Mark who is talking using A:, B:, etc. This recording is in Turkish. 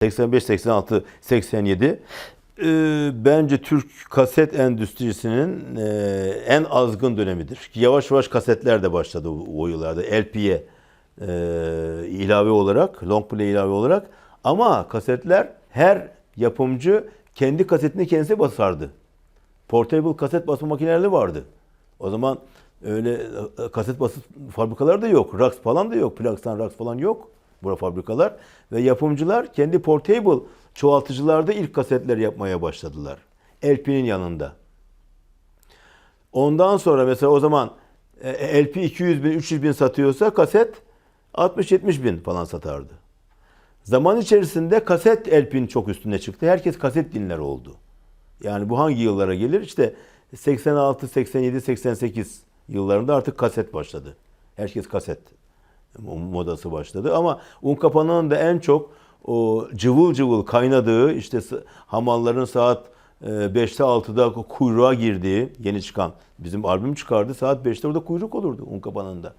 A: 85, 86, 87 e, bence Türk kaset endüstrisinin e, en azgın dönemidir. Yavaş yavaş kasetler de başladı o, o yıllarda. LP'ye e, ilave olarak, long play ilave olarak. Ama kasetler her yapımcı kendi kasetini kendisi basardı. Portable kaset basma makineleri vardı. O zaman öyle e, kaset basıp fabrikalar da yok. Rax falan da yok. Plax'tan Rax falan yok. Bura fabrikalar. Ve yapımcılar kendi portable çoğaltıcılarda ilk kasetler yapmaya başladılar. LP'nin yanında. Ondan sonra mesela o zaman e, LP 200 bin, 300 bin satıyorsa kaset 60-70 bin falan satardı. Zaman içerisinde kaset LP'nin çok üstüne çıktı. Herkes kaset dinler oldu. Yani bu hangi yıllara gelir? İşte 86, 87, 88 yıllarında artık kaset başladı. Herkes kaset modası başladı. Ama Unkapanı'nın da en çok o cıvıl cıvıl kaynadığı işte hamalların saat e, 5'te 6'da kuyruğa girdiği yeni çıkan bizim albüm çıkardı. Saat 5'te orada kuyruk olurdu Unkapanı'nda.